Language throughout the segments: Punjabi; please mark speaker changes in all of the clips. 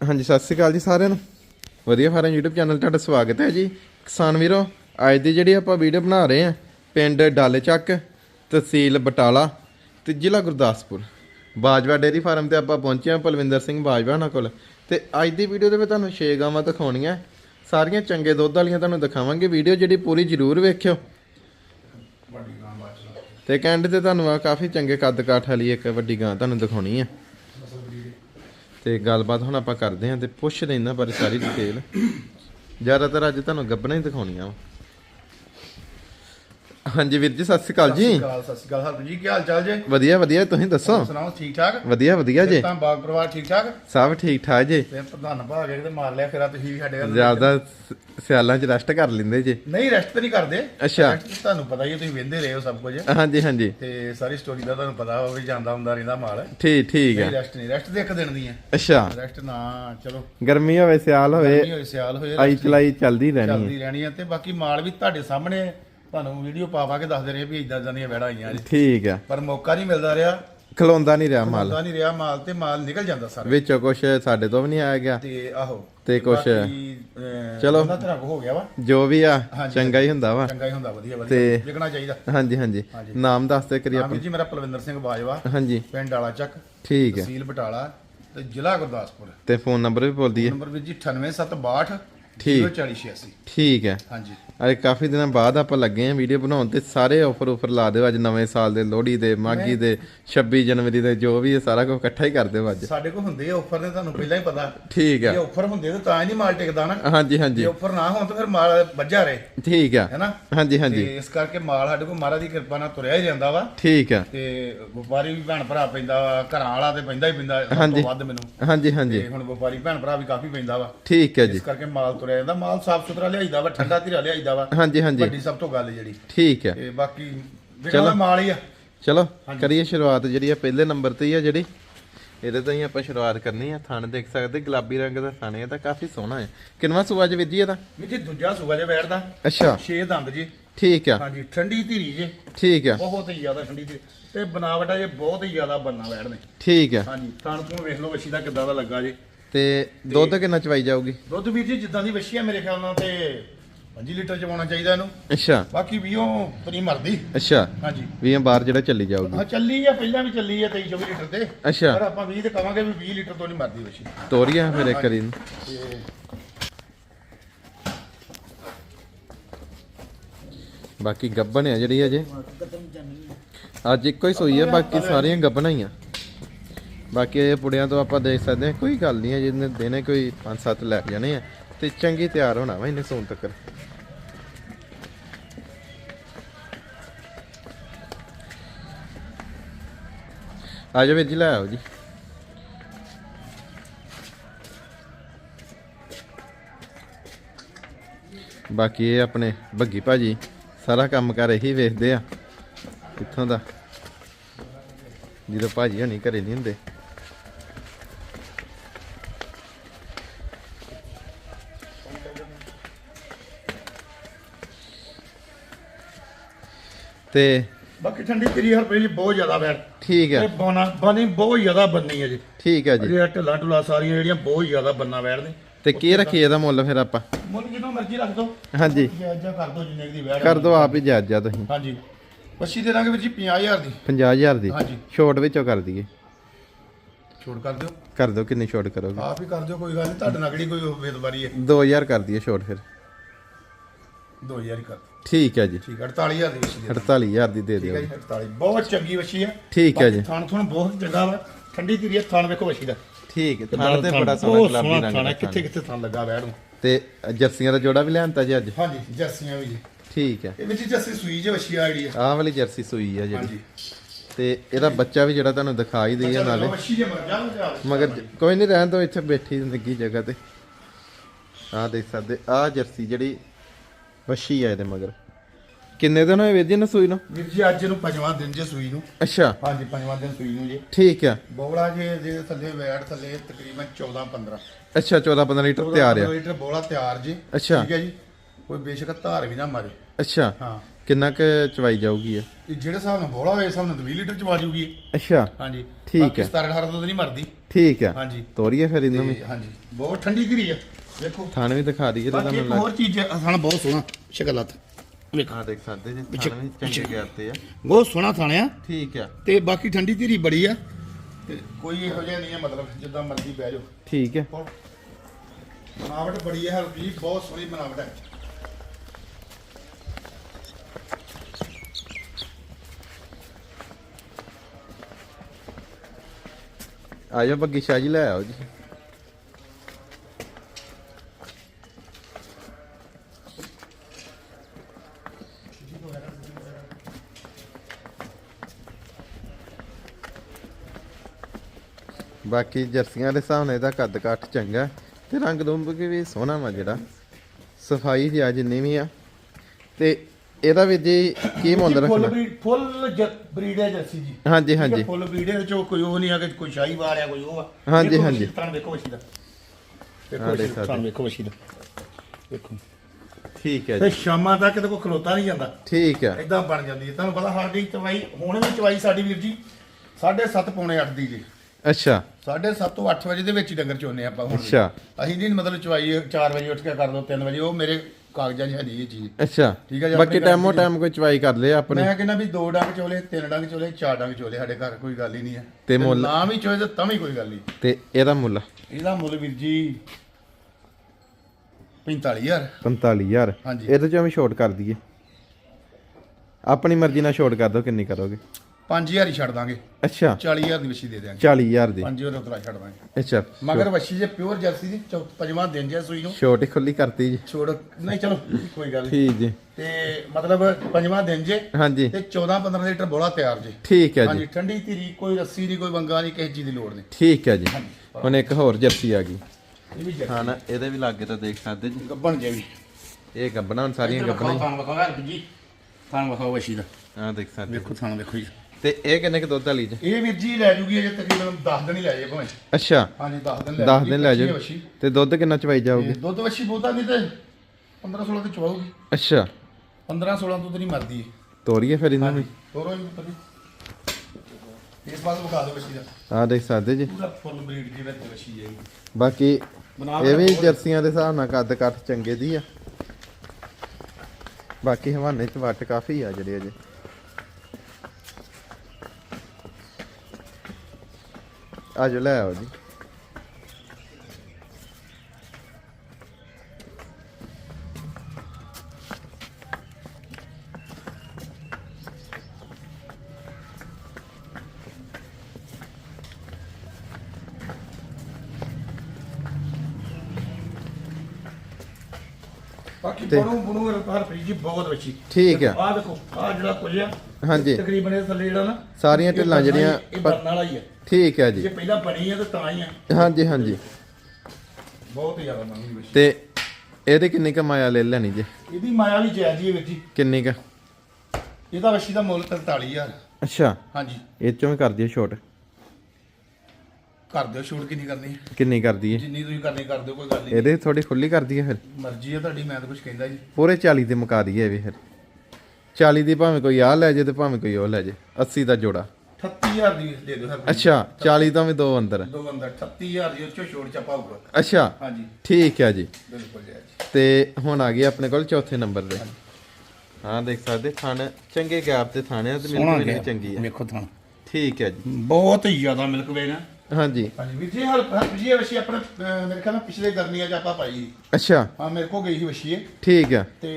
Speaker 1: ਹਾਂਜੀ, ਸਤਿ ਸ਼੍ਰੀ ਅਕਾਲ ਜੀ ਸਾਰਿਆਂ ਨੂੰ। ਵਧੀਆ ਫਾਰਮ YouTube ਚੈਨਲ ਤੁਹਾਡਾ ਸਵਾਗਤ ਹੈ ਜੀ। ਕਿਸਾਨ ਵੀਰੋ, ਅੱਜ ਦੀ ਜਿਹੜੀ ਆਪਾਂ ਵੀਡੀਓ ਬਣਾ ਰਹੇ ਹਾਂ, ਪਿੰਡ ਡਾਲੇ ਚੱਕ ਤਹਿਸੀਲ ਬਟਾਲਾ ਤੇ ਜ਼ਿਲ੍ਹਾ ਗੁਰਦਾਸਪੁਰ। ਬਾਜਵਾ ਡੇਰੀ ਫਾਰਮ ਤੇ ਆਪਾਂ ਪਹੁੰਚੇ ਹਾਂ ਪਲਵਿੰਦਰ ਸਿੰਘ ਬਾਜਵਾ ਉਹਨਾਂ ਕੋਲ। ਤੇ ਅੱਜ ਦੀ ਵੀਡੀਓ ਦੇ ਵਿੱਚ ਤੁਹਾਨੂੰ ਛੇ ਗਾਵਾਂ ਦਿਖਾਉਣੀਆਂ। ਸਾਰੀਆਂ ਚੰਗੇ ਦੁੱਧ ਵਾਲੀਆਂ ਤੁਹਾਨੂੰ ਦਿਖਾਵਾਂਗੇ। ਵੀਡੀਓ ਜਿਹੜੀ ਪੂਰੀ ਜ਼ਰੂਰ ਵੇਖਿਓ। ਤੇ ਕੈਂਡ ਤੇ ਤੁਹਾਨੂੰ ਆ, ਕਾਫੀ ਚੰਗੇ ਕੱਦ ਕਾਠ ਵਾਲੀ ਇੱਕ ਵੱਡੀ ਗਾਂ ਤੁਹਾਨੂੰ ਦਿਖਾਉਣੀ ਆ। ਤੇ ਗੱਲਬਾਤ ਹੁਣ ਆਪਾਂ ਕਰਦੇ ਹਾਂ ਤੇ ਪੁੱਛਦੇ ਇਹਨਾਂ ਬਾਰੇ ਸਾਰੀ ਡਿਟੇਲ ਜ਼ਿਆਦਾਤਰ ਅੱਜ ਤੁਹਾਨੂੰ ਗੱਬਣਾ ਹੀ ਦਿਖਾਉਣੀਆਂ ਵਾ। ਹਾਂਜੀ ਵੀਰ ਜੀ ਸਤਿ ਸ਼੍ਰੀ ਅਕਾਲ ਜੀ।
Speaker 2: ਸਤਿ ਸ਼੍ਰੀ ਅਕਾਲ ਸਤਿ ਸ਼੍ਰੀ ਅਕਾਲ। ਹਰਪ੍ਰੀਤ ਜੀ ਕੀ ਹਾਲ ਚਾਲ ਜੇ?
Speaker 1: ਵਧੀਆ ਵਧੀਆ ਤੁਸੀਂ ਦੱਸੋ?
Speaker 2: ਸੁਣਾਓ ਠੀਕ ਠਾਕ?
Speaker 1: ਵਧੀਆ ਵਧੀਆ ਜੀ।
Speaker 2: ਤਾਂ ਬਾਗ ਪਰਿਵਾਰ ਠੀਕ ਠਾਕ?
Speaker 1: ਸਭ ਠੀਕ ਠਾਕ ਜੀ।
Speaker 2: ਤੇ ਪ੍ਰਧਾਨ ਭਾਗ ਤੇ ਮਾਰ ਲਿਆ ਫੇਰਾ ਤੁਸੀਂ ਵੀ ਸਾਡੇ ਵੱਲ।
Speaker 1: ਜ਼ਿਆਦਾ ਸਿਆਲਾਂ 'ਚ ਰੈਸਟ ਕਰ ਲੈਂਦੇ ਜੀ।
Speaker 2: ਨਹੀਂ ਰੈਸਟ ਤਾਂ ਨਹੀਂ ਕਰਦੇ।
Speaker 1: ਅੱਛਾ।
Speaker 2: ਤੁਹਾਨੂੰ ਪਤਾ ਹੀ ਹੈ ਤੁਸੀਂ ਵੇਂਦੇ ਰਹੇ ਹੋ ਸਭ ਕੁਝ।
Speaker 1: ਹਾਂਜੀ ਹਾਂਜੀ।
Speaker 2: ਤੇ ਸਾਰੀ ਸਟੋਰੀ ਦਾ ਤੁਹਾਨੂੰ ਪਤਾ ਹੋਵੇ ਜਾਂਦਾ ਹੁੰਦਾ ਰਹਿੰਦਾ ਮਾਲ।
Speaker 1: ਠੀਕ ਠੀਕ ਹੈ।
Speaker 2: ਰੈਸਟ ਨਹੀਂ ਰੈਸਟ ਤੇ ਇੱਕ ਦਿਨ ਦੀ ਹੈ।
Speaker 1: ਅੱਛਾ।
Speaker 2: ਰੈਸਟ ਨਾ ਚਲੋ।
Speaker 1: ਗਰਮੀ ਹੋਵੇ ਸਿਆਲ
Speaker 2: ਗਰਮੀ
Speaker 1: ਹੋਵੇ
Speaker 2: ਸਿਆਲ ਹੋਏ
Speaker 1: ਆਈ ਚਲਾਈ ਚੱਲਦੀ ਰਹਿਣੀ ਹੈ।
Speaker 2: ਚੱਲਦੀ ਰਹਿਣੀ ਹੈ ਤੇ ਬਾਕੀ ਮਾਲ ਵੀ ਤੁਹਾਡੇ ਸਾਹਮਣੇ ਤੁਹਾਨੂੰ ਵੀਡੀਓ ਪਾ ਪਾ ਕੇ ਦੱਸਦੇ ਰਹੇ ਵੀ ਇਦਾਂ ਦੀਆਂ ਵੈੜਾ ਆਈਆਂ ਜੀ
Speaker 1: ਠੀਕ ਹੈ
Speaker 2: ਪਰ ਮੌਕਾ ਨਹੀਂ ਮਿਲਦਾ ਰਿਹਾ।
Speaker 1: ਖਲੋਂਦਾ ਨਹੀਂ ਰਿਹਾ ਮਾਲ।
Speaker 2: ਮਿਲਦਾ ਨਹੀਂ ਰਿਹਾ ਮਾਲ ਤੇ ਮਾਲ ਨਿਕਲ ਜਾਂਦਾ ਸਾਰਾ।
Speaker 1: ਵਿੱਚੋਂ ਕੁਛ ਸਾਡੇ ਤੋਂ ਵੀ ਨਹੀਂ ਆਇਆ ਗਿਆ।
Speaker 2: ਤੇ ਆਹੋ।
Speaker 1: ਤੇ ਕੁਛ- ਚਲੋ।
Speaker 2: ਉਹਨਾਂ ਤਰ੍ਹਾਂ ਹੋ ਗਿਆ ਵਾ।
Speaker 1: ਜੋ ਵੀ ਆ। ਚੰਗਾ ਹੀ ਹੁੰਦਾ ਵਾ।
Speaker 2: ਚੰਗਾ ਹੀ ਹੁੰਦਾ ਵਧੀਆ
Speaker 1: ਤੇ-
Speaker 2: ਵਧੀਆ ਜਿਕਣਾ ਚਾਹੀਦਾ।
Speaker 1: ਹਾਂਜੀ ਹਾਂਜੀ। ਨਾਮ ਦੱਸ ਦੇ ਕਰੀ
Speaker 2: ਵੀਰ ਜੀ ਮੇਰਾ ਪਲਵਿੰਦਰ ਸਿੰਘ ਬਾਜਵਾ।
Speaker 1: ਹਾਂਜੀ।
Speaker 2: ਪਿੰਡ ਆਲਾ ਚੱਕ।
Speaker 1: ਠੀਕ ਹੈ
Speaker 2: ਤਹਿਸੀਲ ਬਟਾਲਾ ਤੇ ਜ਼ਿਲ੍ਹਾ ਗੁਰਦਾਸਪੁਰ।
Speaker 1: ਤੇ ਫੋਨ ਨੰਬਰ ਵੀ ਬੋਲ ਦਈਏ।
Speaker 2: ਨੰਬਰ ਵੀਰ ਜੀ 98762
Speaker 1: ਠੀਕ।
Speaker 2: 04086
Speaker 1: ਠੀਕ ਹੈ
Speaker 2: ਹਾਂਜੀ।
Speaker 1: ਅੱਜ ਕਾਫੀ ਦਿਨਾਂ ਬਾਅਦ ਆਪਾਂ ਲੱਗੇ ਆਂ ਵੀਡੀਓ ਬਣਾਉਣ ਤੇ ਸਾਰੇ ਆਫਰ ਆਫਰ ਲਾ ਦਿਓ ਅੱਜ ਨਵੇਂ ਸਾਲ ਦੇ ਲੋਹੜੀ ਦੇ ਮਾਗੀ ਦੇ 26 ਜਨਵਰੀ ਦੇ ਜੋ ਵੀ ਹੈ ਸਾਰਾ ਕੁਝ ਇਕੱਠਾ ਹੀ ਕਰ ਦਿਓ ਅੱਜ।
Speaker 2: ਸਾਡੇ ਕੋਲ ਹੁੰਦੇ ਆਫਰ ਨੇ ਤੁਹਾਨੂੰ ਪਹਿਲਾਂ ਹੀ ਪਤਾ।
Speaker 1: ਠੀਕ
Speaker 2: ਜੇ
Speaker 1: ਹੈ
Speaker 2: ਆਫਰ ਹੁੰਦੇ ਤਾਂ ਤਾਂ ਹੀ ਨਹੀਂ ਮਾਲ ਟਿਕਦਾ ਨਾ।
Speaker 1: ਹਾਂਜੀ
Speaker 2: ਜੇ
Speaker 1: ਹਾਂਜੀ
Speaker 2: ਆਫਰ ਨਾ ਹੋਣ ਤਾਂ ਫਿਰ ਮਾਲ ਵੱਜਾ ਰਹੇ।
Speaker 1: ਠੀਕ ਹੈ
Speaker 2: ਹੈਨਾ
Speaker 1: ਹਾਂਜੀ ਹਾਂਜੀ।
Speaker 2: ਤੇ ਇਸ ਕਰਕੇ ਮਾਲ ਸਾਡੇ ਕੋਲ ਮਹਾਰਾਜ ਦੀ ਕਿਰਪਾ ਨਾਲ ਤੁਰਿਆ ਹੀ ਜਾਂਦਾ ਵਾ।
Speaker 1: ਠੀਕ ਹੈ
Speaker 2: ਤੇ ਵਪਾਰੀ ਵੀ ਭੈਣ ਭਰਾ ਪੈਂਦਾ ਵਾ ਘਰਾਂ ਵਾਲਾ ਤੇ ਪੈਂਦਾ ਹੀ ਪੈਂਦਾ ਸਭ। ਤੋਂ ਵੱਧ ਮੈਨੂੰ।
Speaker 1: ਹਾਂਜੀ ਹਾਂਜੀ।
Speaker 2: ਤੇ ਹੁਣ ਵਪਾਰੀ ਭੈਣ ਭਰਾ ਵੀ ਕਾਫੀ ਪੈਂਦਾ ਵਾ।
Speaker 1: ਠੀਕ ਹੈ ਜੀ।
Speaker 2: ਇਸ ਕਰਕੇ ਮਾਲ ਤੁਰਿਆ ਜਾਂਦਾ ਮਾਲ ਸਾਫ਼ ਸੁਥਰਾ ਲਿਆਈਦਾ ਵਾ ਠੰਡਾ ਧੀਰਾ ਲਿਆਈਦਾ ਵਾ।
Speaker 1: ਹਾਂਜੀ ਹਾਂਜੀ।
Speaker 2: ਵੱਡੀ ਸਭ ਤੋਂ ਗੱਲ ਜਿਹੜੀ।
Speaker 1: ਠੀਕ ਹੈ।
Speaker 2: ਤੇ ਬਾਕੀ ਜਿਹੜਾ ਮਾਲ ਹੀ ਆ।
Speaker 1: ਚਲੋ ਕਰੀਏ ਸ਼ੁਰੂਆਤ ਜਿਹੜੀ ਆ ਪਹਿਲੇ ਨੰਬਰ ਤੇ ਹੀ ਆ ਜਿਹੜੀ। ਇਹਦੇ ਤੋਂ ਹੀ ਆਪਾਂ ਸ਼ੁਰੂਆਤ ਕਰਨੀ ਆ। ਥਣ ਦੇਖ ਸਕਦੇ ਗੁਲਾਬੀ ਰੰਗ ਦਾ ਥਣ ਹੈ ਤਾਂ ਕਾਫੀ ਸੋਹਣਾ ਹੈ। ਕਿੰਨਵਾ ਸੂਆ ਜੀ ਵੀਰ ਜੀ ਇਹਦਾ?
Speaker 2: ਵੀ ਜੀ ਦੂਜਾ ਸੂਆ ਜੇ ਬੈਠਦਾ।
Speaker 1: ਅੱਛਾ।
Speaker 2: ਛੇ ਦੰਦ ਜੀ।
Speaker 1: ਠੀਕ ਆ।
Speaker 2: ਹਾਂਜੀ ਠੰਡੀ ਧੀਰੀ ਜੇ।
Speaker 1: ਠੀਕ ਆ।
Speaker 2: ਬਹੁਤ ਹੀ ਜ਼ਿਆਦਾ ਠੰਡੀ ਧੀਰੀ। ਤੇ ਬਨਾਵਟਾ ਜੇ ਬਹੁਤ ਹੀ ਜ਼ਿਆਦਾ ਬੰਨਾ ਬੈਠਦੇ।
Speaker 1: ਠੀਕ ਆ।
Speaker 2: ਹਾਂਜੀ ਥਣ ਤੋਂ ਵੇਖ ਲਓ ਵੱਛੀ ਦਾ ਕਿੱਦਾਂ ਦਾ ਲੱਗਾ ਜੀ।
Speaker 1: ਤੇ ਦੁੱਧ ਕਿੰਨਾ ਚਵਾਈ ਜਾਊਗੀ?
Speaker 2: ਦੁੱਧ ਵੀਰ ਜੀ ਜਿੱਦਾਂ ਦੀ ਵੱਛੀ ਆ ਮੇਰੇ ਖਿਆਲ ਨਾਲ ਤੇ 5 ਲੀਟਰ ਚਵਾਉਣਾ ਚਾਹੀਦਾ ਇਹਨੂੰ।
Speaker 1: ਅੱਛਾ।
Speaker 2: ਬਾਕੀ ਵੀ ਉਹ ਪਰੀ ਮਰਦੀ
Speaker 1: ਅੱਛਾ।
Speaker 2: ਹਾਂਜੀ।
Speaker 1: ਵੀ ਇਹ ਬਾਹਰ ਜਿਹੜਾ ਚੱਲੀ ਜਾਊਗੀ।
Speaker 2: ਹਾਂ ਚੱਲੀ ਆ ਪਹਿਲਾਂ ਵੀ ਚੱਲੀ ਆ 23 24 ਲੀਟਰ ਤੇ।
Speaker 1: ਅੱਛਾ।
Speaker 2: ਪਰ ਆਪਾਂ 20 ਤੇ ਕਵਾਂਗੇ ਵੀ 20 ਲੀਟਰ ਤੋਂ ਨਹੀਂ ਮਰਦੀ ਵੱਛੀ।
Speaker 1: ਤੋਰੀਆ ਫਿਰ ਇੱਕ ਵਾਰੀ ਨੂੰ।
Speaker 2: ਤੇ
Speaker 1: ਬਾਕੀ ਗੱਬਣ ਆ ਜਿਹੜੀ ਅਜੇ। ਅੱਜ ਇੱਕੋ ਹੀ ਸੋਈ ਆ ਬਾਕੀ ਸਾਰੀਆਂ ਗੱਬਣਾ ਹੀ ਆ। ਬਾਕੀ ਇਹ ਪੁੜਿਆਂ ਤੋਂ ਆਪਾਂ ਦੇਖ ਸਕਦੇ ਹਾਂ ਕੋਈ ਗੱਲ ਨਹੀਂ ਹੈ ਜਿਹਨੇ ਦੇਣੇ ਕੋਈ 5-7 ਲੈ ਜਾਣੇ ਆ। ਤੇ ਚੰਗੀ ਤਿਆਰ ਹੋਣਾ ਵਾ ਇਹਨੇ ਸੌਣ ਤੱਕ। ਆ ਜਾਓ ਵੀਰ ਜੀ, ਲੈ ਆਓ ਜੀ। ਬਾਕੀ ਇਹ ਆਪਣੇ ਬੱਗੀ ਭਾਜੀ ਸਾਰਾ ਕੰਮ ਕਰ ਇਹੀ ਵੇਖਦੇ ਆ, ਕਿੱਥੋਂ ਦਾ। ਜਦੋਂ ਭਾਜੀ ਹਣੀ ਘਰੇ ਨਹੀਂ ਹੁੰਦੇ। ਤੇ
Speaker 2: ਬਾਕੀ ਠੰਡੀ ਤੇਰੀ ਹਰ ਪਈ ਬਹੁਤ ਜ਼ਿਆਦਾ ਬੈਠ
Speaker 1: ਠੀਕ ਹੈ।
Speaker 2: ਬਣਾ ਬਣੀ ਬਹੁਤ ਜ਼ਿਆਦਾ ਬੰਨੀ ਹੈ ਜੀ।
Speaker 1: ਠੀਕ ਹੈ ਜੀ।
Speaker 2: ਅਜੇ ਢਿੱਲਾ ਢੁਲਾ ਸਾਰੀਆਂ ਜਿਹੜੀਆਂ ਬਹੁਤ ਜ਼ਿਆਦਾ ਬੰਨਾ ਬੈਠਦੇ
Speaker 1: ਤੇ ਕੀ ਰੱਖੀਏ ਇਹਦਾ ਮੁੱਲ ਫਿਰ ਆਪਾਂ?
Speaker 2: ਮੁੱਲ ਜਿੰਨਾ ਮਰਜ਼ੀ ਰੱਖ ਦੋ
Speaker 1: ਹਾਂਜੀ।
Speaker 2: ਜਾਇਜ਼ਾ ਕਰ ਦੋ ਜਿੰਨੇ ਦੀ ਬੈਠ
Speaker 1: ਕਰ ਦੋ ਆਪ ਹੀ ਜਾਇਜ਼ਾ ਤੁਸੀਂ।
Speaker 2: ਹਾਂਜੀ। ਵੱਛੀ ਦੇ ਵੀਰ ਜੀ 50000 ਦੀ।
Speaker 1: 50000 ਦੀ?
Speaker 2: ਹਾਂਜੀ।
Speaker 1: ਛੋਟ ਵਿੱਚੋਂ ਕਰ ਦਈਏ।
Speaker 2: ਛੋੜ ਕਰ ਦਿਓ।
Speaker 1: ਕਰ ਦਿਓ ਕਿੰਨੀ ਛੋਟ ਕਰੋਗੇ?
Speaker 2: ਆਪ ਹੀ ਕਰ ਦਿਓ ਕੋਈ ਗੱਲ ਨਹੀਂ ਤੁਹਾਡੇ ਨਾਲ ਕਿਹੜੀ ਕੋਈ ਵੇਦਵਾਰੀ ਹੈ?
Speaker 1: 2000 ਕਰ ਦਈਏ ਛੋਟ ਫਿਰ।
Speaker 2: 2000 ਹੀ ਕਰ ਦਿਓ।
Speaker 1: ਠੀਕ ਹੈ ਜੀ।
Speaker 2: ਠੀਕ ਹੈ 48000 ਦੀ ਵੱਛੀ ਦੇ
Speaker 1: 48000 ਦੀ ਦੇ
Speaker 2: ਠੀਕ
Speaker 1: ਦਿਓ।
Speaker 2: ਹੈ ਜੀ 48 ਬਹੁਤ ਚੰਗੀ ਵੱਛੀ ਹੈ।
Speaker 1: ਠੀਕ ਹੈ ਜੀ।
Speaker 2: ਥਣ ਥਣ ਬਹੁਤ ਚੰਗਾ ਵਾ। ਠੰਡੀ ਤੇਰੀ ਹੈ, ਥਣ ਵੇਖੋ ਵੱਛੀ ਦਾ।
Speaker 1: ਠੀਕ ਹੈ ਥਣ ਤੇ ਬੜਾ ਸੋਹਣਾ
Speaker 2: ਬਹੁਤ
Speaker 1: ਗੁਲਾਬੀ ਰੰਗ
Speaker 2: ਥਣ। ਕਿੱਥੇ ਕਿੱਥੇ ਥਣ ਲੱਗਾ ਬੈਠ ਨੂੰ?
Speaker 1: ਤੇ ਜਰਸੀਆਂ ਦਾ ਜੋੜਾ ਵੀ ਲਿਆਂਤਾ ਜੀ ਅੱਜ?
Speaker 2: ਹਾਂਜੀ ਜਰਸੀਆਂ ਵੀ ਜੀ।
Speaker 1: ਠੀਕ ਹੈ।
Speaker 2: ਇਹ ਵਿੱਚ ਜਰਸੀ ਸੂਈ ਜੇ ਵੱਛੀ ਆ ਜਿਹੜੀ ਹੈ
Speaker 1: ਆਹ ਵਾਲੀ ਜਰਸੀ ਸੂਈ ਆ ਜਿਹੜੀ।
Speaker 2: ਹਾਂਜੀ।
Speaker 1: ਤੇ ਇਹਦਾ ਬੱਚਾ ਵੀ ਜਿਹੜਾ ਤੁਹਾਨੂੰ ਦਿਖਾਈ ਦੇਈ ਆ ਨਾਲੇ।
Speaker 2: ਵੱਛੀ ਜੇ ਮਰ ਜਾ ਮਰ
Speaker 1: ਮਗਰ ਕੋਈ ਨਹੀਂ ਰਹਿਣ ਦੋ ਇੱਥੇ ਬੈਠੀ ਲੱਗੀ ਜਗ੍ਹਾ ਤੇ। ਆਹ ਦੇਖ ਸਕਦੇ ਆਹ ਜਰਸੀ ਜਿਹੜੀ ਵੱਛੀ ਆ ਇਹਦੇ ਮਗਰ। ਕਿੰਨੇ ਦਿਨ ਹੋਏ ਵੀਰ ਜੀ ਨੂੰ ਸੂਈ ਨੂੰ?
Speaker 2: ਵੀਰ ਜੀ ਅੱਜ ਨੂੰ ਪੰਜਵਾਂ ਦਿਨ ਜੇ ਸੂਈ ਨੂੰ।
Speaker 1: ਅੱਛਾ।
Speaker 2: ਹਾਂਜੀ ਪੰਜਵਾਂ ਦਿਨ ਸੂਈ ਨੂੰ ਜੀ।
Speaker 1: ਠੀਕ ਆ।
Speaker 2: ਬੋਲਾ ਜੇ ਦੇ ਥੱਲੇ ਵੈਟ ਥੱਲੇ ਤਕਰੀਬਨ 14 15
Speaker 1: ਅੱਛਾ 14 15 ਲੀਟਰ ਤਿਆਰ ਆ।
Speaker 2: ਲੀਟਰ ਬੋਲਾ ਤਿਆਰ ਜੀ।
Speaker 1: ਅੱਛਾ।
Speaker 2: ਠੀਕ ਹੈ ਜੀ। ਕੋਈ ਬੇਸ਼ੱਕ ਧਾਰ ਵੀ ਨਾ ਮਾਰੇ।
Speaker 1: ਅੱਛਾ।
Speaker 2: ਹਾਂ।
Speaker 1: ਕਿੰਨਾ ਕੁ ਚਵਾਈ ਜਾਊਗੀ ਇਹ?
Speaker 2: ਜਿਹੜੇ ਹਿਸਾਬ ਨਾਲ ਬੋਲਾ ਹੋਏ ਹਿਸਾਬ ਨਾਲ 20 ਲੀਟਰ ਚ ਵਾਜੂਗੀ ਇਹ।
Speaker 1: ਅੱਛਾ।
Speaker 2: ਹਾਂਜੀ।
Speaker 1: ਠੀਕ ਹੈ।
Speaker 2: 17 18 ਤੋਂ ਨਹੀਂ ਮਰਦੀ।
Speaker 1: ਠੀਕ ਆ।
Speaker 2: ਹਾਂਜੀ।
Speaker 1: ਤੋਰੀਏ ਫਿਰ ਇਹਨੂੰ
Speaker 2: ਤੇ ਹਾਂਜੀ। ਬਹੁਤ ਠੰਡੀ ਧੀਰੀ ਆ। ਵੇਖੋ
Speaker 1: ਥਾਣ ਵੀ ਦਿਖਾ ਦਈਏ ਤਾਂ
Speaker 2: ਬਾਕੀ ਇੱਕ ਹੋਰ ਚੀਜ਼ ਥਾਣਾ ਬਹੁਤ ਸੋਹਣਾ ਸ਼ਕਲਤ ਵੇਖ।
Speaker 1: ਹਾਂ ਦੇਖ ਸਕਦੇ ਜੀ ਥਾਣ ਵੀ ਚੰਗੇ ਕਰਤੇ ਆ।
Speaker 2: ਬਹੁਤ ਸੋਹਣਾ ਥਾਣਿਆ
Speaker 1: ਠੀਕ ਆ।
Speaker 2: ਤੇ ਬਾਕੀ ਠੰਡੀ ਧੀਰੀ ਬੜੀ ਆ। ਤੇ ਕੋਈ ਇਹੋ ਜਿਹਾ ਨਹੀਂ ਹੈ ਮਤਲਬ ਜਿੱਦਾਂ ਮਰਜ਼ੀ ਬਹਿ ਜਾਓ।
Speaker 1: ਠੀਕ ਆ।
Speaker 2: ਹੋਰ? ਬਣਾਵਟ ਬੜੀ ਹੈ ਹਰਪ੍ਰੀਤ ਬਹੁਤ ਸੋਹਣੀ ਬਣਾਵਟ ਹੈ
Speaker 1: ਆ ਜਾਓ ਬੱਗੀ ਸ਼ਾਹ ਜੀ ਲੈ ਆਓ ਜੀ। ਬਾਕੀ ਜਰਸੀਆਂ ਦੇ ਹਿਸਾਬ ਨਾਲ ਇਹਦਾ ਕੱਦ ਕਾਠ ਚੰਗਾ ਹੈ ਤੇ ਰੰਗ ਰੁੰਗ ਵੀ ਸੋਹਣਾ ਵਾ ਜਿਹੜਾ। ਸਫ਼ਾਈ ਜੀ ਆ ਜਿੰਨੀ ਵੀ ਆ। ਤੇ ਇਹਦਾ ਵੀ ਜੀ ਕੀ ਮੁੱਲ
Speaker 2: ਫੁੱਲ
Speaker 1: ਰੱਖਣਾ?
Speaker 2: ਬਰੀਡ ਫੁੱਲ ਬਰੀਡ ਹੈ ਜਰਸੀ ਜੀ।
Speaker 1: ਹਾਂਜੀ ਹਾਂਜੀ।
Speaker 2: ਫੁੱਲ ਬਰੀਡ ਦੇ ਵਿੱਚੋਂ ਕੋਈ ਉਹ ਨਹੀਂ ਆ ਕਿ ਕੋਈ ਸ਼ਾਹੀ ਵਾਰ ਆ ਕੋਈ ਉਹ ਆ।
Speaker 1: ਹਾਂਜੀ, ਹਾਂਜੀ।
Speaker 2: ਦਾ, ਵੇਖੋ ਵਸ਼ੀ ਦਾ।
Speaker 1: ਹਾਂ, ਦੇਖ
Speaker 2: ਦਾ,
Speaker 1: ਸਕਦੇ।
Speaker 2: ਤੁਹਾਨੂੰ ਵੇਖੋ ਵਸ਼ੀ ਦਾ ਵੇਖੋ।
Speaker 1: ਠੀਕ ਹੈ
Speaker 2: ਤੇ
Speaker 1: ਜੀ।
Speaker 2: ਸ਼ਾਮਾਂ ਤੱਕ ਇਹਦੇ ਕੋਲ ਖਲੋਤਾ ਨਹੀਂ ਜਾਂਦਾ।
Speaker 1: ਠੀਕ ਹੈ।
Speaker 2: ਇਦਾਂ ਬਣ ਜਾਂਦੀ ਹੈ। ਤੁਹਾਨੂੰ ਪਤਾ ਸਾਡੀ ਚਵਾਈ ਹੁਣ ਵੀ ਚਵਾਈ ਸਾਡੀ ਵੀਰ ਜੀ 7:30 ਪੌਣੇ 8 ਦੀ ਜੀ।
Speaker 1: ਅੱਛਾ।
Speaker 2: 7:30 ਤੋਂ 8 ਵਜੇ ਦੇ ਵਿੱਚ ਹੀ ਡੰਗਰ ਚੋਨੇ ਆਪਾਂ ਹੁਣ ਵੀ।
Speaker 1: ਅੱਛਾ।
Speaker 2: ਅਸੀਂ ਨਹੀਂ ਮਤਲਬ ਚਵਾਈ 4 ਵਜੇ ਉੱਠ ਕੇ ਕਰ ਦੋ 3 ਵਜੇ ਉਹ ਮੇਰੇ ਕਾਗਜ਼ਾਂ 'ਚ ਹੈ ਨਹੀਂ ਇਹ ਚੀਜ਼।
Speaker 1: ਅੱਛਾ।
Speaker 2: ਠੀਕ ਹੈ ਜੀ,
Speaker 1: ਬਾਕੀ
Speaker 2: ਆਪਣੀ
Speaker 1: ਟਾਈਮੋ ਟਾਈਮ ਕੋਈ ਚਵਾਈ ਕਰ ਲਿਆ ਆਪਣੇ।
Speaker 2: ਮੈਂ ਕਹਿੰਦਾ ਵੀ ਦੋ ਡੰਗ ਚੋਲੇ ਤਿੰਨ ਡੰਗ ਚੋਲੇ ਚਾਰ ਡੰਗ ਚੋਲੇ ਸਾਡੇ ਘਰ ਕੋਈ ਗੱਲ ਹੀ ਨਹੀਂ ਹੈ।
Speaker 1: ਤੇ ਮੁੱਲ?
Speaker 2: ਨਾ ਵੀ ਚੋਏ ਤਾਂ ਵੀ ਕੋਈ ਗੱਲ ਨਹੀਂ।
Speaker 1: ਤੇ ਇਹਦਾ ਮੁੱਲ?
Speaker 2: ਇਹਦਾ ਮੁੱਲ ਵੀਰ ਜੀ 45000
Speaker 1: 45000
Speaker 2: ਹਾਂਜੀ।
Speaker 1: ਇਹਦੇ ਚੋਂ ਵੀ ਛੋਟ ਕਰ ਦਈਏ। ਆਪਣੀ ਮਰਜ਼ੀ ਨਾਲ ਛੋਟ ਕਰ ਦਿਓ ਕਿੰਨੀ ਕਰੋਗੇ?
Speaker 2: 5000 ਹੀ ਛੱਡ ਦਾਂਗੇ।
Speaker 1: ਅੱਛਾ।
Speaker 2: 40000 ਦੀ ਵਛੀ ਦੇ ਦਿਆਂਗੇ।
Speaker 1: 40000 ਦੀ।
Speaker 2: 5000 ਉਤਰਾ ਛੱਡ ਦਾਂਗੇ।
Speaker 1: ਅੱਛਾ।
Speaker 2: ਮਗਰ ਵਛੀ ਜੇ ਪਿਓਰ ਜਰਸੀ ਦੀ ਚੌ- ਪੰਜਵਾਂ ਦਿਨ ਜੇ ਸੂਈ ਨੂੰ।
Speaker 1: ਛੋਟ ਹੀ ਖੁੱਲੀ ਕਰਤੀ ਜੀ।
Speaker 2: ਛੋੜ ਨਹੀਂ ਚਲੋ ਕੋਈ ਗੱਲ ਨਹੀਂ
Speaker 1: ਠੀਕ ਜੀ।
Speaker 2: ਤੇ ਮਤਲਬ ਪੰਜਵਾਂ ਦਿਨ ਜੇ
Speaker 1: ਹਾਂਜੀ।
Speaker 2: ਤੇ 14 15 ਲੀਟਰ ਬੋਲਾ ਤਿਆਰ ਜੇ।
Speaker 1: ਠੀਕ ਹੈ ਜੀ।
Speaker 2: ਹਾਂਜੀ ਠੰਡੀ ਧੀਰੀ ਕੋਈ ਰੱਸੀ ਨਹੀਂ ਕੋਈ ਵੰਗਾ ਨਹੀਂ ਕਿਸੇ ਚੀਜ਼ ਦੀ ਲੋੜ ਨਹੀਂ।
Speaker 1: ਠੀਕ ਹੈ ਜੀ। ਹੁਣ ਇੱਕ ਹੋਰ ਜਰਸੀ ਆ ਗਈ।
Speaker 2: ਇਹ ਵੀ ਜਰਸੀ।
Speaker 1: ਹਾਂ ਨਾ ਇਹਦੇ ਵੀ ਲਾਗੇ ਤਾਂ ਦੇਖ ਸਕਦੇ ਜੀ।
Speaker 2: ਗੱਬਣ ਜੇ ਵੀ।
Speaker 1: ਇਹ ਗੱਬਣਾ ਸਾਰੀਆਂ ਗੱਬਣਾ
Speaker 2: ਵਿਖਾਓ ਯਾਰ ਜੀ। ਥਾਣ ਵਿਖਾਓ ਵਛੀ ਦਾ।
Speaker 1: ਹਾਂ ਦੇਖ ਸਕਦੇ
Speaker 2: ਵੇਖੋ ਥਾਣ ਵੇਖੋ ਜੀ।
Speaker 1: ਤੇ ਇਹ ਕਿੰਨੇ ਕ ਦੁੱਧ ਵਾਲੀ ਜੀ?
Speaker 2: ਇਹ ਵੀਰ ਜੀ ਲੈ ਜੂਗੀ ਅਜੇ ਤਕਰੀਬਨ 10 ਦਿਨ ਹੀ ਲੈ ਜੇ ਭਾਵੇਂ।
Speaker 1: ਅੱਛਾ।
Speaker 2: ਹਾਂਜੀ 10 ਦਿਨ ਲੈ
Speaker 1: 10
Speaker 2: ਜੂਗੀ,
Speaker 1: ਦਿਨ ਲੈ
Speaker 2: ਹੈ ਵੱਛੀ।
Speaker 1: ਤੇ ਦੁੱਧ ਕਿੰਨਾ ਚਵਾਈ ਜਾਊਗੀ?
Speaker 2: ਦੁੱਧ ਵਛੀ ਬਹੁਤਾ ਨਹੀਂ ਤੇ 15 16 ਤੇ ਚਵਾਉਗੀ
Speaker 1: ਅੱਛਾ।
Speaker 2: 15 16 ਤੋਂ ਤੇ ਨਹੀਂ ਮਰਦੀ ਇਹ।
Speaker 1: ਤੋਰੀਏ ਫਿਰ ਇਹਨਾਂ ਨੂੰ?
Speaker 2: ਤੋਰੋ ਇਹਨੂੰ ਪਰੀ ਇਸ ਪਾਸ ਵਿਖਾ ਦਿਓ ਵਛੀ ਦਾ।
Speaker 1: ਆ ਦੇਖ ਸਕਦੇ ਜੀ।
Speaker 2: ਪੂਰਾ ਫੁੱਲ ਬਰੀਡ ਦੀ ਵਿੱਚ ਵਛੀ ਹੈ ਇਹ।
Speaker 1: ਬਾਕੀ ਇਹ ਵੀ ਜਰਸੀਆਂ ਦੇ ਹਿਸਾਬ ਨਾਲ ਕੱਦ ਕੱਠ ਚੰਗੇ ਦੀ ਆ। ਬਾਕੀ ਹਵਾਨੇ ਚ ਵੱਟ ਕਾਫੀ ਆ ਜਿਹੜੇ ਅਜੇ। ਆਜੋ ਲੈ ਆਓ ਜੀ।
Speaker 2: ਬਾਕੀ
Speaker 1: ਤੇ-
Speaker 2: ਬਣੂ ਬਣੂ ਹਰ ਫਰੀ ਜੀ ਬਹੁਤ ਵਛੀ।
Speaker 1: ਠੀਕ ਆ।
Speaker 2: ਆ ਦੇਖੋ ਆ ਜਿਹੜਾ ਕੁਝ ਆ
Speaker 1: ਹਾਂਜੀ।
Speaker 2: ਤਕਰੀਬਨ ਇਹ ਥੱਲੇ ਜਿਹੜਾ ਨਾ
Speaker 1: ਸਾਰੀਆਂ
Speaker 2: ਇਹ
Speaker 1: ਢਿੱਲਾਂ
Speaker 2: ਬਣਨਾ ਹੀ-
Speaker 1: ਜਿਹੜੀਆਂ
Speaker 2: ਇਹ
Speaker 1: ਪ-
Speaker 2: ਬਣਨ ਵਾਲਾ ਹੀ ਹੈ
Speaker 1: ਠੀਕ ਹੈ
Speaker 2: ਜੇ।
Speaker 1: ਜੀ
Speaker 2: ਪਹਿਲਾਂ ਬਣੀ ਹੈ ਤਾਂ ਤਾਂ ਹੀ ਆ।
Speaker 1: ਹਾਂਜੀ ਹਾਂਜੀ।
Speaker 2: ਬਹੁਤ ਜ਼ਿਆਦਾ ਮੰਗੀ
Speaker 1: ਤੇ ਇਹਦੇ ਕਿੰਨੀ ਕਮਾਇਆ ਲੈ ਲੈਣੀ ਜੀ?
Speaker 2: ਇਹਦੀ ਮਾਇਆ ਵੀ ਜਾਇਜ਼ ਹੀ ਹੈ ਵੀਰ ਜੀ।
Speaker 1: ਕਿੰਨੀ ਕ?
Speaker 2: ਇਹਦਾ ਵਛੀ ਦਾ ਮੁੱਲ 43000
Speaker 1: ਅੱਛਾ।
Speaker 2: ਹਾਂਜੀ।
Speaker 1: ਇਹ ਚੋਂ ਵੀ ਕਰ ਦਿਓ ਛੋਟ।
Speaker 2: ਕਰ ਦਿਓ ਛੋੜ ਕਿੰਨੀ ਕਰਨੀ
Speaker 1: ਕਿੰਨੀ ਕਰ ਦਈਏ
Speaker 2: ਜਿੰਨੀ ਤੁਸੀਂ ਕਰਨੀ ਕਰ ਦਿਓ ਕੋਈ ਗੱਲ ਨਹੀਂ।
Speaker 1: ਇਹਦੇ ਥੋੜੀ ਖੁੱਲੀ ਕਰ ਦਈਏ ਫਿਰ?
Speaker 2: ਮਰਜ਼ੀ ਹੈ ਤੁਹਾਡੀ ਮੈਂ ਤਾਂ ਕੁਝ ਕਹਿੰਦਾ ਜੀ।
Speaker 1: ਪੂਰੇ 40 ਦੇ ਮੁਕਾ ਦਈਏ ਇਹ ਵੀ ਫਿਰ। 40 ਦੀ ਭਾਵੇਂ ਕੋਈ ਆਹ ਲੈ ਜੇ ਤੇ ਭਾਵੇਂ ਕੋਈ ਉਹ ਲੈ ਜੇ 80 ਦਾ ਜੋੜਾ।
Speaker 2: 38000 ਦੀ ਦੇ ਦਿਓ ਹਰ
Speaker 1: ਅੱਛਾ 40 ਤੋਂ ਵੀ ਦੋ ਅੰਦਰ
Speaker 2: ਦੋ ਬੰਦਾ 38000 ਦੀ ਉਹ ਚੋਂ ਛੋੜ ਚਪਾ ਹੋਊਗਾ
Speaker 1: ਅੱਛਾ
Speaker 2: ਹਾਂਜੀ।
Speaker 1: ਠੀਕ ਹੈ ਜੀ।
Speaker 2: ਬਿਲਕੁਲ ਜਾਇਜ਼
Speaker 1: ਤੇ ਹੁਣ ਆ ਗਈ ਆਪਣੇ ਕੋਲ ਚੌਥੇ ਨੰਬਰ ਦੇ ਹਾਂ ਦੇਖ ਸਕਦੇ ਥਣ ਚੰਗੇ ਗੈਪ ਤੇ ਥਾਣੇ ਆ ਤੇ ਮਿਲਕ ਵੀ ਚੰਗੀ ਹੈ।
Speaker 2: ਵੇਖੋ ਤਾਂ
Speaker 1: ਠੀਕ ਹੈ ਜੀ।
Speaker 2: ਬਹੁਤ ਹੀ ਜ਼ਿਆਦਾ ਮਿਲਕ ਵੇ ਨਾ
Speaker 1: ਹਾਂਜੀ।
Speaker 2: ਹਾਂਜੀ ਵੀਰ ਜੀ ਹਰ ਹਰ ਜੀ ਇਹ ਵਸ਼ੀ ਆਪਣੇ ਅਹ, ਮੇਰੇ ਖਿਆਲ ਨਾਲ ਪਿਛਲੇ ਗਰਮੀਆਂ 'ਚ ਆਪਾਂ ਪਾਈ ਸੀ।
Speaker 1: ਅੱਛਾ।
Speaker 2: ਹਾਂ ਮੇਰੇ ਕੋ ਗਈ ਸੀ ਵਸ਼ੀ ਇਹ
Speaker 1: ਠੀਕ ਹੈ
Speaker 2: ਤੇ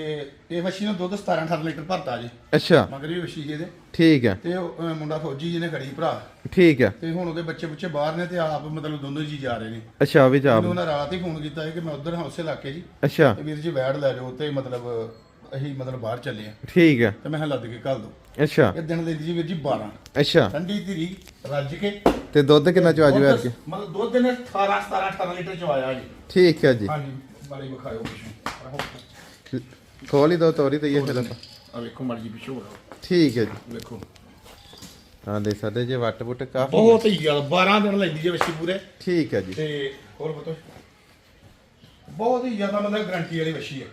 Speaker 2: ਇਹ ਵਸ਼ੀ ਨੂੰ ਦੁੱਧ 17 18 ਲੀਟਰ ਭਰਤਾ ਜੀ।
Speaker 1: ਅੱਛਾ।
Speaker 2: ਮਗਰ ਇਹ ਵਸ਼ੀ ਇਹਦੇ
Speaker 1: ਠੀਕ ਹੈ
Speaker 2: ਤੇ ਉਹ, ਅਹ, ਮੁੰਡਾ ਫੌਜੀ ਜਿਹਨੇ ਖੜੀ ਭਰਾ।
Speaker 1: ਠੀਕ ਹੈ
Speaker 2: ਤੇ ਹੁਣ ਉਹਦੇ ਬੱਚੇ ਬੁੱਚੇ ਬਾਹਰ ਨੇ ਤੇ ਆਪ ਮਤਲਬ ਦੋਨੋਂ ਜੀ ਜਾ ਰਹੇ ਨੇ।
Speaker 1: ਅੱਛਾ ਵੀ ਜਾਬ
Speaker 2: ਮੈਨੂੰ ਉਹਨਾਂ ਰਾਤ ਹੀ ਫੋਨ ਕੀਤਾ ਸੀ ਕਿ ਮੈਂ ਉਧਰ ਹਾਂ ਉਸੇ ਇਲਾਕੇ ਜੀ।
Speaker 1: ਅੱਛਾ।
Speaker 2: ਤੇ ਵੀਰ ਜੀ ਵੈੜ ਲੈ ਜਾਓ ਤੇ ਮਤਲਬ ਅਸੀਂ ਮਤਲਬ ਬਾਹਰ ਚੱਲੇ ਆ।
Speaker 1: ਠੀਕ ਹੈ
Speaker 2: ਤੇ ਮੈਂ ਕਿਹਾ ਲੱਦ ਕੇ ਘੱਲ ਦੋ।
Speaker 1: ਅੱਛਾ।
Speaker 2: ਇਹ ਦਿਨ ਦੇ ਜੀ ਵੀਰ ਜੀ 12
Speaker 1: ਅੱਛਾ।
Speaker 2: ਠੰਡੀ ਧੀਰੀ ਰੱਜ ਕੇ।
Speaker 1: ਤੇ ਦੁੱਧ ਕਿੰਨਾ ਚਵਾ ਜੂ
Speaker 2: ਦੁੱਧ- ਮਤਲਬ ਦੁੱਧ ਨੇ 18 17 18 ਲੀਟਰ ਚ ਆਇਆ ਜੀ।
Speaker 1: ਠੀਕ ਹੈ ਜੀ।
Speaker 2: ਹਾਂਜੀ ਬਾਰੇ ਵਿਖਾਇਓ ਪਿੱਛੋਂ
Speaker 1: ਖੋਲ ਹੀ ਦੋ ਤੋਰੀ ਤੇ ਇਹ ਫਿਰ
Speaker 2: ਆ ਵੇਖੋ ਮਰਜ਼ੀ ਪਿੱਛੋਂ ਬੜਾਓ
Speaker 1: ਠੀਕ ਹੈ ਜੀ।
Speaker 2: ਵੇਖੋ।
Speaker 1: ਹਾਂ ਦੇਖ ਸਕਦੇ ਜੇ ਵੱਟ ਬੁੱਟ ਕਾਫੀ
Speaker 2: ਬਹੁਤ ਹੀ ਜ਼ਿਆਦਾ 12 ਦਿਨ ਲੈਂਦੀ ਜੇ ਵੱਛੀ ਪੂਰੇ।
Speaker 1: ਠੀਕ ਹੈ ਜੀ।
Speaker 2: ਤੇ ਹੋਰ ਬਤੋ ਬਹੁਤ ਹੀ ਜ਼ਿਆਦਾ ਮਤਲਬ ਗਰੰਟੀ ਵਾਲੀ ਵੱਛੀ ਹੈ।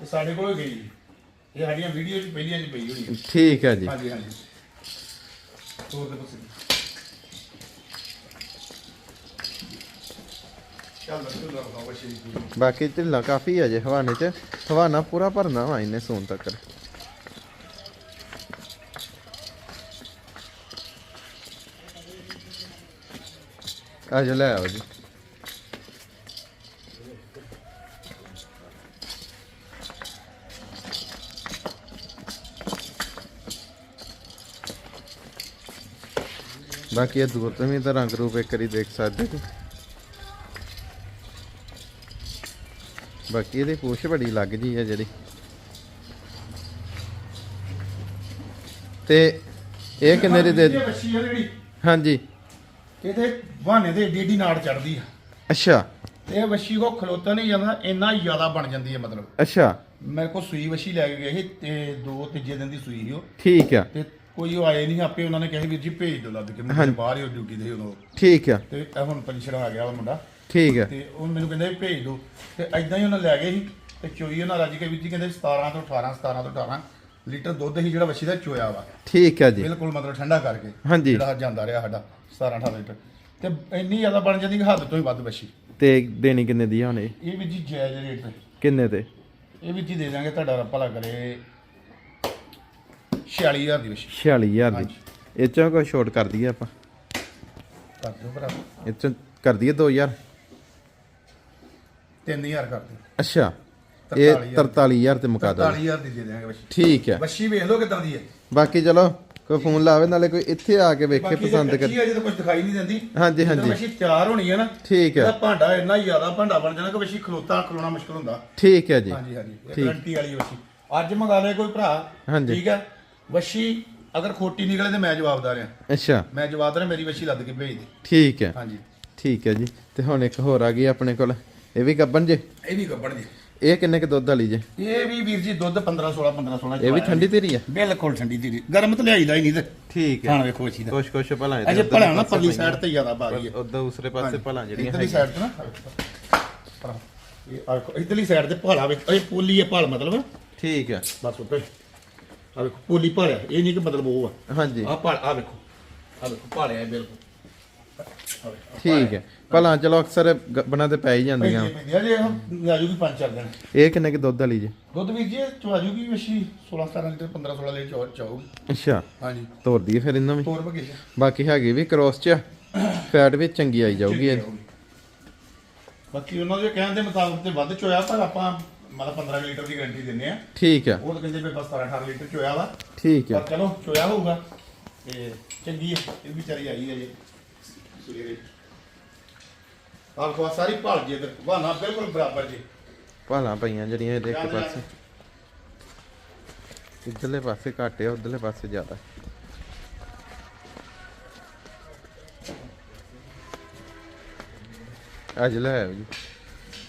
Speaker 2: ਤੇ ਸਾਡੇ ਕੋਲ ਗਈ ਜੀ। ਇਹ ਸਾਡੀਆਂ ਵੀਡੀਓ 'ਚ ਪਹਿਲੀਆਂ 'ਚ ਪਈ ਹੋਣੀ ਹੈ।
Speaker 1: ਠੀਕ ਹੈ ਜੀ।
Speaker 2: ਹਾਂਜੀ ਹਾਂਜੀ। ਦੇ ਚੱਲ ਦੀ
Speaker 1: ਬਾਕੀ ਢਿੱਲਾ ਕਾਫੀ ਹੈ ਜੇ ਹਵਾਨੇ ਚ। ਹਵਾਨਾ ਪੂਰਾ ਭਰਨਾ ਵਾ ਇਹਨੇ ਸੂਨ ਤੱਕ। ਆ ਜਾ ਲੈ ਆਓ ਜੀ। ਬਾਕੀ ਇਹ ਦੂਰ ਤੋਂ ਵੀ ਤਾਂ ਰੰਗ ਰੂਪ ਇੱਕ ਵਾਰੀ ਦੇਖ ਸਕਦੇ ਜੀ ਬਾਕੀ ਇਹਦੀ ਪੂਛ ਬੜੀ ਲੱਗ ਜੀ ਆ ਜਿਹੜੀ। ਤੇ ਇਹ ਕਿੰਨੇ ਦੀ ਦੇ
Speaker 2: ਆ ਜਿਹੜੀ।
Speaker 1: ਹਾਂਜੀ।
Speaker 2: ਇਹਦੇ ਬਹਾਨੇ ਦੇ ਏਡੀ ਏਡੀ ਨਾੜ ਚੜਦੀ ਆ।
Speaker 1: ਅੱਛਾ।
Speaker 2: ਇਹ ਵਸ਼ੀ ਕੋ ਖਲੋਤਾ ਨਹੀਂ ਜਾਂਦਾ ਇੰਨਾ ਜ਼ਿਆਦਾ ਬਣ ਜਾਂਦੀ ਹੈ ਮਤਲਬ।
Speaker 1: ਅੱਛਾ।
Speaker 2: ਮੇਰੇ ਕੋ ਸੂਈ ਵਸ਼ੀ ਲੈ ਕੇ ਗਏ ਸੀ ਤੇ ਦੋ ਤੀਜੇ ਦਿਨ ਦੀ ਸੂਈ ਸੀ ਉਹ।
Speaker 1: ਠੀਕ ਆ।
Speaker 2: ਤੇ ਕੋਈ ਉਹ ਆਏ ਨਹੀਂ ਆਪੇ ਉਹਨਾਂ ਨੇ ਕਿਹਾ ਵੀਰ ਜੀ ਭੇਜ ਦਿਓ ਲੱਦ ਕੇ ਮੈਂ ਬਾਹਰ ਹੀ ਡਿਊਟੀ ਤੇ ਸੀ ਉਦੋਂ।
Speaker 1: ਠੀਕ ਆ।
Speaker 2: ਤੇ ਇਹ ਹੁਣ ਪੈਨਸ਼ਨ ਆ ਗਿਆ ਉਹ ਮੁੰਡਾ।
Speaker 1: ਠੀਕ ਆ।
Speaker 2: ਤੇ ਉਹ ਮੈਨੂੰ ਕਹਿੰਦੇ ਭੇਜ ਦਿਓ। ਤੇ ਐਦਾਂ ਹੀ ਉਹਨਾਂ ਲੈ ਗਏ ਸੀ ਤੇ ਚੋਈ ਉਹਨਾਂ ਰੱਜ ਕੇ ਵੀਰ ਜੀ ਕਹਿੰਦੇ 17 ਤੋਂ 18 17 ਤੋਂ 18 ਲੀਟਰ ਦੁੱਧ ਹੀ ਜਿਹੜਾ ਵੱਛੀ ਦਾ ਚੋਇਆ ਵਾ।
Speaker 1: ਠੀਕ ਆ ਜੀ।
Speaker 2: ਬਿਲਕੁਲ ਮਤਲਬ ਠੰਡਾ ਕਰਕੇ
Speaker 1: ਹਾਂਜੀ।
Speaker 2: ਜਿਹੜਾ ਜਾਂਦਾ ਰਿਹਾ ਸਾਡਾ 17 18 ਲੀਟਰ। ਤੇ ਇੰਨੀ ਜ਼ਿਆਦਾ ਬਣ ਜਾਂਦੀ ਕਿ ਹੱਦ ਤੋਂ ਹੀ ਵੱਧ ਵੱਛੀ।
Speaker 1: ਤੇ ਦੇਣੀ ਕਿੰਨੇ ਦੀ ਆ ਹੁਣ ਇਹ?
Speaker 2: ਇਹ ਵੀ ਜੀ ਜਾਇਜ਼ ਰੇਟ ਤੇ।
Speaker 1: ਕਿੰਨੇ ਤੇ?
Speaker 2: ਇਹ ਵੀ ਜੀ ਦੇ ਦਾਂਗੇ ਤੁਹਾਡਾ ਰੱਬ ਭਲਾ ਕਰੇ 46000 ਦੀ ਵੱਛੀ
Speaker 1: 46000 ਦੀ। ਇਹ ਚੋਂ ਕੋਈ ਛੋਟ ਕਰ ਦਈਏ ਆਪਾਂ?
Speaker 2: ਕਰ ਦਿਓ ਭਰਾ।
Speaker 1: ਇਹ ਚੋਂ ਕਰ ਦਈਏ 2000
Speaker 2: 3000 ਕਰ ਦਿਓ।
Speaker 1: ਅੱਛਾ। ਇਹ 43000 ਤੇ ਮੁਕਾ ਦੋ
Speaker 2: 40000 ਦੀ ਦੇ ਦਾਂਗੇ ਵੱਛੀ
Speaker 1: ਠੀਕ ਹੈ।
Speaker 2: ਵੱਛੀ ਵੇਖ ਲਓ ਕਿਦਾਂ ਦੀ ਹੈ।
Speaker 1: ਬਾਕੀ ਚਲੋ ਕੋਈ ਫੋਨ ਲਾਵੇ ਨਾਲੇ ਕੋਈ ਇੱਥੇ ਆ ਕੇ ਵੇਖੇ
Speaker 2: ਬਾਕੀ
Speaker 1: ਪਸੰਦ ਕਰ।
Speaker 2: ਅਜੇ ਤਾਂ ਕੁਝ ਦਿਖਾਈ ਨਹੀਂ ਦਿੰਦੀ।
Speaker 1: ਹਾਂਜੀ
Speaker 2: ਜਦੋਂ
Speaker 1: ਹਾਂਜੀ।
Speaker 2: ਵੱਛੀ ਤਿਆਰ ਹੋਣੀ ਹੈ ਨਾ
Speaker 1: ਠੀਕ ਹੈ।
Speaker 2: ਇਹਦਾ ਭਾਂਡਾ ਇੰਨਾ ਜ਼ਿਆਦਾ ਭਾਂਡਾ ਬਣ ਜਾਣਾ ਕਿ ਵੱਛੀ ਖਲੋਤਾ ਖਲੋਣਾ ਮੁਸ਼ਕਲ ਹੁੰਦਾ।
Speaker 1: ਠੀਕ ਹੈ ਜੀ।
Speaker 2: ਹਾਂਜੀ ਹਾਂਜੀ। ਗਰੰਟੀ ਵਾਲੀ ਵੱਛੀ। ਅੱਜ ਮੰਗਾ ਲਏ ਕੋਈ ਭਰਾ।
Speaker 1: ਹਾਂਜੀ।
Speaker 2: ਠੀਕ ਹੈ। ਵੱਛੀ ਅਗਰ ਖੋਟੀ ਨਿਕਲੇ ਤੇ ਮੈਂ ਜਵਾਬਦਾਰ ਆ
Speaker 1: ਅੱਛਾ।
Speaker 2: ਮੈਂ ਜਵਾਬਦਾਰ ਹਾਂ, ਮੇਰੀ ਵੱਛੀ ਲੱਦ ਕੇ ਭੇਜ ਦੇ।
Speaker 1: ਠੀਕ ਹੈ।
Speaker 2: ਹਾਂਜੀ।
Speaker 1: ਠੀਕ ਹੈ ਜੀ। ਤੇ ਹੁਣ ਇੱਕ ਹੋਰ ਆ ਗਈ ਆਪਣੇ ਕੋਲ। ਇਹ ਵੀ ਗੱਬਨ ਜੇ?
Speaker 2: ਇਹ ਵੀ ਗੱਬੜ ਜੀ।
Speaker 1: ਇਹ ਕਿੰਨੇ ਕ ਦੁੱਧ ਵਾਲੀ ਜੇ?
Speaker 2: ਇਹ ਵੀ ਵੀਰ ਜੀ ਦੁੱਧ 15 16 15 16
Speaker 1: ਇਹ ਵੀ ਠੰਡੀ ਤੇਰੀ ਆ?
Speaker 2: ਬਿਲਕੁਲ ਠੰਡੀ ਦੀ ਗਰਮ ਤੇ ਲਿਆਈਦਾ ਹੀ ਨਹੀਂ ਤੇ।
Speaker 1: ਠੀਕ
Speaker 2: ਖਾਣ ਵੇਖੋ ਵੱਛੀ ਦਾ।
Speaker 1: ਕੁਛ ਕੁਛ ਭਲਾ
Speaker 2: ਅਜੇ ਭਲਾ ਨਾ ਪਰਲੀ ਸਾਈਡ ਤੇ ਜ਼ਿਆਦਾ ਗਈ ਹੈ।
Speaker 1: ਉਧਰ ਦੂਸਰੇ ਪਾਸੇ ਭਲਾ ਜਿਹੜੀਆਂ
Speaker 2: ਇਧਰਲੀ। ਸਾਈਡ ਤੇ ਨਾ। ਇਧਰਲੀ ਸਾਈਡ ਤੇ ਭਾਲਾ ਵੇਖ ਇਹ ਪੋਲੀ ਹੈ ਭਾਲ ਮਤਲਬ।
Speaker 1: ਠੀਕ ਹੈ।
Speaker 2: ਬਸ ਉੱਤੇ ਆ ਵੇਖੋ ਪੋਲੀ ਭਾਲਿਆ ਇਹ ਨਹੀਂ ਕਿ ਮਤਲਬ ਉਹ ਆ।
Speaker 1: ਹਾਂਜੀ।
Speaker 2: ਆ ਭਾਲ ਆ ਵੇਖੋ ਆ ਵੇਖੋ ਭਾਲਿਆ ਇਹ ਬਿਲਕੁਲ। ਵੇਖੋ,
Speaker 1: ਠੀਕ ਹੈ। ਭਲਾ ਚਲੋ ਅਕਸਰ ਗੱਬਨਾਂ ਤੇ ਪੈ ਹੀ ਜਾਂਦੀਆਂ।
Speaker 2: ਪੈਂਦੀ ਪੈਂਦੀ ਆ ਜੇ ਇਹ ਆਜੂਗੀ ਪੰਜ ਚਾਰ ਦਿਨ।
Speaker 1: ਇਹ ਕਿੰਨੇ ਕ ਦੁੱਧ ਵਾਲੀ ਜੇ?
Speaker 2: ਦੁੱਧ ਵੀਰ ਜੀ ਇਹ ਚੋ ਆਜੂਗੀ ਵਸ਼ੀ 16 17 ਲੀਟਰ 15 16 ਲੀਟਰ ਚੋ ਚਾਹੂਗੀ
Speaker 1: ਅੱਛਾ।
Speaker 2: ਹਾਂਜੀ।
Speaker 1: ਤੋਰ ਦਈਏ ਫਿਰ ਇਹਨਾਂ ਵੀ।
Speaker 2: ਤੋਰ ਬਗੇ
Speaker 1: ਬਾਕੀ ਹੈਗੀ ਵੀ ਕ੍ਰੋਸ ਚ ਫੈਟ ਵੀ ਚੰਗੀ ਆਈ ਜਾਊਗੀ ਇਹ।
Speaker 2: ਬਾਕੀ ਉਹਨਾਂ ਦੇ ਕਹਿਣ ਦੇ ਮੁਤਾਬਕ ਤੇ ਵੱਧ ਚੋਇਆ ਪਰ ਆਪਾਂ ਮਤਲਬ 15 ਲੀਟਰ ਦੀ ਗਾਰੰਟੀ ਦਿੰਨੇ ਆ।
Speaker 1: ਠੀਕ ਹੈ
Speaker 2: ਉਹ ਤਾਂ ਕਹਿੰਦੇ ਵੀ ਬਸ 17 18 ਲੀਟਰ ਚੋਇਆ ਵਾ।
Speaker 1: ਠੀਕ ਹੈ
Speaker 2: ਪਰ ਚਲੋ ਚੋਇਆ ਹੋਊਗਾ। ਤੇ ਚੰਗੀ ਹੈ ਇਹ ਵਿਚਾਰੀ ਆਈ ਹੈ ਜੀ। ਸਵੇਰੇ। ਆਪ ਕੋ ਸਾਰੀ ਭਾਲ ਜੀ ਇਧਰ। ਬਹਾਨਾ ਬਿਲਕੁਲ ਬਰਾਬਰ ਜੀ।
Speaker 1: ਭਾਲਾਂ ਪਈਆਂ ਜਿਹੜੀਆਂ ਇਹਦੇ ਇੱਕ ਪਾਸੇ। ਇੱਧਰਲੇ ਪਾਸੇ ਘੱਟ ਹੈ ਉਧਰਲੇ ਪਾਸੇ ਜ਼ਿਆਦਾ। ਅੱਜ ਲੈ ਆਇਓ ਜੀ।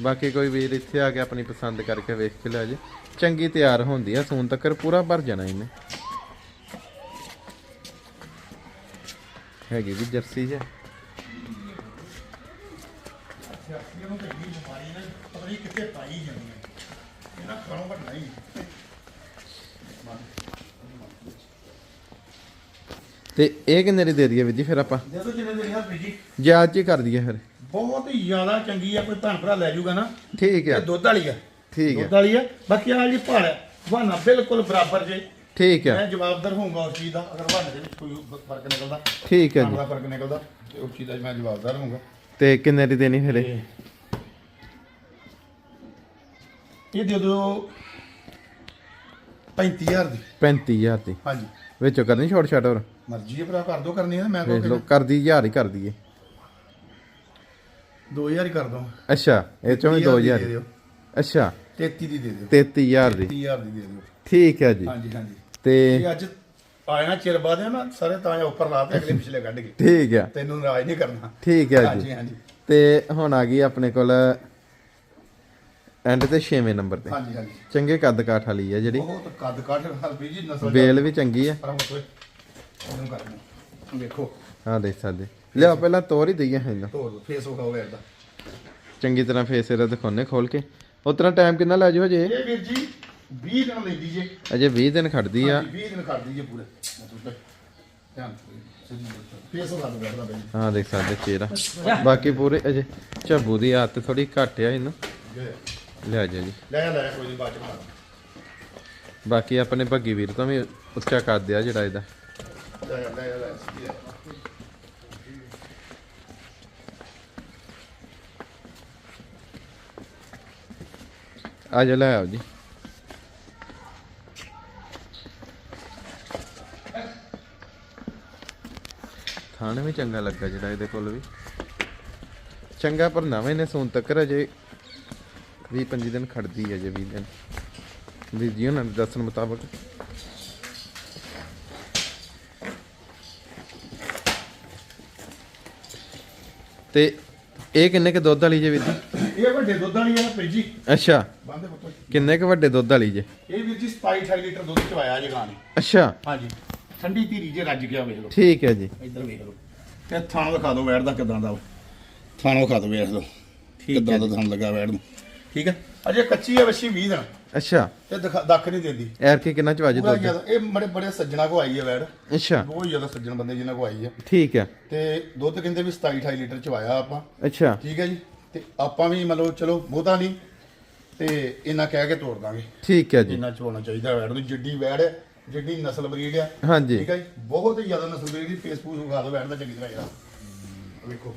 Speaker 1: ਬਾਕੀ ਕੋਈ ਵੀਰ ਇੱਥੇ ਆ ਕੇ ਆਪਣੀ ਪਸੰਦ ਕਰਕੇ ਵੇਖ ਕੇ ਲੈ ਜੇ। ਚੰਗੀ ਤਿਆਰ ਹੁੰਦੀ ਆ ਸੂਨ ਤੱਕ ਪੂਰਾ ਭਰ ਜਾਣਾ ਇਹਨੇ। ਹੈਗੀ ਵੀ ਜਰਸੀ ਜੇ
Speaker 2: ਸਿਆਸੀਆਂ ਨੂੰ ਤਾਂ ਇੰਨੀ ਬਿਮਾਰੀ ਨੇ ਪਤਾ ਨਹੀਂ ਕਿੱਥੇ ਪਾਈ ਜਾਂਦੀ ਹੈ ਇਹਨਾਂ ਖਾਣੋਂ ਵੱਡਾ ਹੀ
Speaker 1: ਤੇ ਇਹ ਕਿੰਨੇ ਦੀ ਦੇ ਦਈਏ ਵੀਰ ਜੀ ਫਿਰ ਆਪਾਂ?
Speaker 2: ਜਦੋਂ ਜਿੰਨੇ ਦੇ ਹੱਥ ਜੀ।
Speaker 1: ਜਾਇਜ਼ ਚ ਕਰ ਦਈਏ ਫਿਰ।
Speaker 2: ਬਹੁਤ ਹੀ ਜ਼ਿਆਦਾ ਚੰਗੀ ਆ ਕੋਈ ਭੈਣ ਭਰਾ ਲੈ ਜਾਊਗਾ ਨਾ।
Speaker 1: ਠੀਕ
Speaker 2: ਇਹ
Speaker 1: ਹੈ
Speaker 2: ਦੁੱਧ ਵਾਲੀ ਆ।
Speaker 1: ਠੀਕ ਹੈ
Speaker 2: ਦੁੱਧ ਵਾਲੀ ਆ। ਬਾਕੀ ਆ ਜੀ ਭਾਲ ਬਹਾਨਾ ਬਿਲਕੁਲ ਬਰਾਬਰ ਜੇ।
Speaker 1: ਠੀਕ ਹੈ
Speaker 2: ਮੈਂ ਜਵਾਬਦਾਰ ਹੋਊਂਗਾ ਉਸ ਚੀਜ਼ ਦਾ। ਅਗਰ ਬਹਾਨੇ ਦੇ ਵਿੱਚ ਕੋਈ ਫ਼ਰਕ ਨਿਕਲਦਾ
Speaker 1: ਠੀਕ ਹੈ
Speaker 2: ਖਾਣ
Speaker 1: ਜੀ
Speaker 2: ਦਾ ਫ਼ਰਕ ਨਿਕਲਦਾ ਤੇ ਉਸ ਚੀਜ਼ ਦਾ ਮੈਂ ਜਵਾਬਦਾਰ ਹੋਊਂਗਾ।
Speaker 1: ਤੇ ਕਿੰਨੇ ਦੀ ਦੇਣੀ ਫਿਰ ਇਹ?
Speaker 2: ਇਹ ਦੇ ਦਿਓ 35000 ਦੀ।
Speaker 1: 35000 ਦੀ।
Speaker 2: ਹਾਂਜੀ।
Speaker 1: ਵਿੱਚੋਂ ਕਰਨੀ ਛੋਟ ਛਾਟ ਹੋਰ?
Speaker 2: ਮਰਜ਼ੀ ਹੈ ਭਰਾ ਕਰ ਦੋ ਕਰਨੀ ਹੈ ਮੈਂ
Speaker 1: ਵੇਖ
Speaker 2: ਕੋ
Speaker 1: ਲਓ ਕਰਦੀ ਹਜ਼ਾਰ ਹੀ ਕਰ ਦਈਏ
Speaker 2: 2000 ਹੀ ਕਰ ਦੋ।
Speaker 1: ਅੱਛਾ ਇਹ ਚੋਂ ਵੀ 2000 ਅੱਛਾ।
Speaker 2: 33 ਦੀ ਦੇ ਦਿਓ।
Speaker 1: 33000 ਦੀ।
Speaker 2: 30000 ਦੀ ਦੇ ਦਿਓ।
Speaker 1: ਠੀਕ ਹੈ ਜੀ।
Speaker 2: ਹਾਂਜੀ ਹਾਂਜੀ।
Speaker 1: ਤੇ
Speaker 2: ਇਹ ਅੱਜ ਆਇਆ ਚਿਰ ਬਾਅਦ ਹੈ ਨਾ ਸਾਰੇ ਤਾਂ ਉੱਪਰ ਲਾ ਤੇ ਅਗਲੇ ਪਿਛਲੇ ਕੱਢ ਕੇ
Speaker 1: ਠੀਕ ਹੈ।
Speaker 2: ਤੈਨੂੰ ਨਾਰਾਜ਼ ਨਹੀਂ ਕਰਨਾ।
Speaker 1: ਠੀਕ ਹੈ
Speaker 2: ਹਾਂਜੀ
Speaker 1: ਜੀ।
Speaker 2: ਹਾਂਜੀ
Speaker 1: ਤੇ ਹੁਣ ਆ ਗਈ ਆਪਣੇ ਕੋਲ ਐਂਡ ਤੇ 6ਵੇਂ ਨੰਬਰ ਤੇ।
Speaker 2: ਹਾਂਜੀ ਹਾਂਜੀ।
Speaker 1: ਚੰਗੇ ਕੱਦ ਕਾਠ ਵਾਲੀ ਹੈ ਜਿਹੜੀ।
Speaker 2: ਬਹੁਤ ਕੱਦ ਕਾਠ ਹਲਪੀ ਜੀ ਨਸਲ
Speaker 1: ਵੇਲ ਵੀ ਚੰਗੀ ਹੈ
Speaker 2: ਵੇਖੋ।
Speaker 1: ਹਾਂ ਦੇਖ ਸਕਦੇ। ਲਿਆ ਪਹਿਲਾਂ ਤੋਰ ਹੀ ਦਈਏ ਇਹਨਾਂ
Speaker 2: ਦੋ ਫੇਸ ਵਿਖਾਓ ਇਹਦਾ।
Speaker 1: ਚੰਗੀ ਤਰ੍ਹਾਂ ਫੇਸ ਇਹਦਾ ਦਿਖਾਉਣੇ ਖੋਲ ਕੇ। ਉਤਨਾ ਟਾਈਮ ਕਿੰਨਾ ਲੈ ਜਾਓ ਹਜੇ?
Speaker 2: ਇਹ ਵੀਰ ਜੀ 20 ਦਿਨ ਲੈਂਦੀ ਜੇ
Speaker 1: ਅਜੇ 20 ਦਿਨ ਖੜਦੀ ਆ।
Speaker 2: ਹਾਂਜੀ, 20 ਦਿਨ ਖੜਦੀ ਜੇ ਪੂਰੇ। ਮਤਲਬ ਧਿਆਨ ਫੇਸ ਬਈ
Speaker 1: ਹਾਂ ਦੇਖ ਸਕਦੇ ਚਿਹਰਾ। ਬਾਕੀ ਪੂਰੇ ਅਜੇ ਝੱਬੂ ਦੀ ਆਦਤ ਥੋੜੀ ਘੱਟ ਆ ਇਹਨੂੰ। ਲਿਆ ਜਾ ਜੀ।
Speaker 2: ਲੈ ਲੈ ਕੋਈ ਨਹੀਂ ਬਾਅਦ ਚ ਬਣਾ ਦਾਂ।
Speaker 1: ਬਾਕੀ ਆਪਣੇ ਭੱਗੀ ਵੀਰ ਤੋਂ ਵੀ ਉੱਚਾ ਕਰ ਦਿਆ ਜਿਹੜਾ ਇਹਦਾ।
Speaker 2: ਲੈ ਲੈ ਲੈ ਸਿੱਧੀ ਆ।
Speaker 1: ਆ ਜਾ ਲੈ ਆਓ ਜੀ। ਥਾਣੇ ਵੀ ਚੰਗਾ ਲੱਗਾ ਜਿਹੜਾ ਇਹਦੇ ਕੋਲ ਵੀ। ਚੰਗਾ ਪਰ ਨਵੇਂ ਨੇ ਸੂਨ ਤੱਕ ਅਜੇ 20 25 ਦਿਨ ਖੜਦੀ ਹੈ ਜੇ 20 ਦਿਨ। ਉਹਨਾਂ ਦੇ ਦੱਸਣ ਮੁਤਾਬਕ। ਤੇ ਇਹ ਕਿੰਨੇ ਕੇ ਦੁੱਧ ਵਾਲੀ ਜੇ
Speaker 2: ਇਹ ਵੱਡੇ ਦੁੱਧ ਵਾਲੀ ਆ ਵੀਰ ਜੀ?
Speaker 1: ਅੱਛਾ।
Speaker 2: ਬੰਦੇ
Speaker 1: ਕਿੰਨੇ ਕੇ ਵੱਡੇ ਦੁੱਧ ਵਾਲੀ ਜੇ?
Speaker 2: ਇਹ ਵੀਰ ਜੀ 27 28 ਲੀਟਰ ਦੁੱਧ ਚਵਾਇਆ ਜੇ ਗਾਂ ਨੇ
Speaker 1: ਅੱਛਾ।
Speaker 2: ਹਾਂਜੀ। ਠੰਡੀ ਧੀਰੀ ਜੇ ਰੱਜ ਗਿਆ ਵੇਖ ਲਓ।
Speaker 1: ਠੀਕ ਹੈ ਜੀ।
Speaker 2: ਇੱਧਰ ਵੇਖ ਲਓ। ਤੇ ਥਾਣ ਵਿਖਾ ਦਿਓ ਵੈੜ ਦਾ ਕਿਦਾਂ ਦਾ ਥਾਣ ਵਿਖਾ ਦਿਓ ਵੇਖ ਲਓ। ਕਿਦਾਂ ਦਾ ਥਾਣ ਲੱਗਾ ਵੈੜ ਨੂੰ। ਠੀਕ ਹੈ? ਅਜੇ ਕੱਚੀ ਹੈ ਵੱਛੀ 20 ਦਿਨ।
Speaker 1: ਅੱਛਾ।
Speaker 2: ਤੇ ਦਿਖਾ- ਦੱਖ ਨਹੀਂ ਦਿੰਦੀ।
Speaker 1: ਐਰ ਕੀ ਕਿੰਨਾ ਚ ਵਾਜੇ ਦੁੱਧ?
Speaker 2: ਇਹ ਬੜੇ ਬੜੇ ਸੱਜਣਾ ਕੋ ਆਈ ਹੈ ਵੈੜ।
Speaker 1: ਅੱਛਾ।
Speaker 2: ਬਹੁਤ ਜ਼ਿਆਦਾ ਸੱਜਣ ਬੰਦੇ ਜਿਨ੍ਹਾਂ ਕੋ ਆਈ ਹੈ
Speaker 1: ਠੀਕ ਹੈ।
Speaker 2: ਤੇ ਦੁੱਧ ਕਹਿੰਦੇ ਵੀ 27 28 ਲੀਟਰ ਚਵਾਇਆ ਆਪਾਂ।
Speaker 1: ਅੱਛਾ।
Speaker 2: ਠੀਕ ਹੈ ਜੀ? ਤੇ ਆਪਾਂ ਵੀ ਮਤਲਬ ਚਲੋ ਬਹੁਤਾ ਨਹੀਂ ਤੇ ਇਹਨਾਂ ਕਹਿ ਕੇ ਤੋੜ ਦਾਂਗੇ।
Speaker 1: ਠੀਕ ਹੈ ਜੀ।
Speaker 2: ਇੰਨਾ ਚਵਾਉਣਾ ਚਾਹੀਦਾ ਵੈੜ ਨੂੰ ਜਿੱਡੀ ਵੈੜ ਹੈ ਜਿੱਡੀ ਨਸਲ ਬਰੀਡ ਆ।
Speaker 1: ਹਾਂਜੀ।
Speaker 2: ਠੀਕ ਹੈ ਜੀ? ਬਹੁਤ ਹੀ ਜ਼ਿਆਦਾ ਨਸਲ ਬਰੀਡ ਦੀ ਫੇਸਬੁੱਕ ਵਿਖਾ ਦਿਓ ਵੈੜ ਦਾ ਚੰਗੀ ਤਰ੍ਹਾਂ ਯਾਰ ਵੇਖੋ।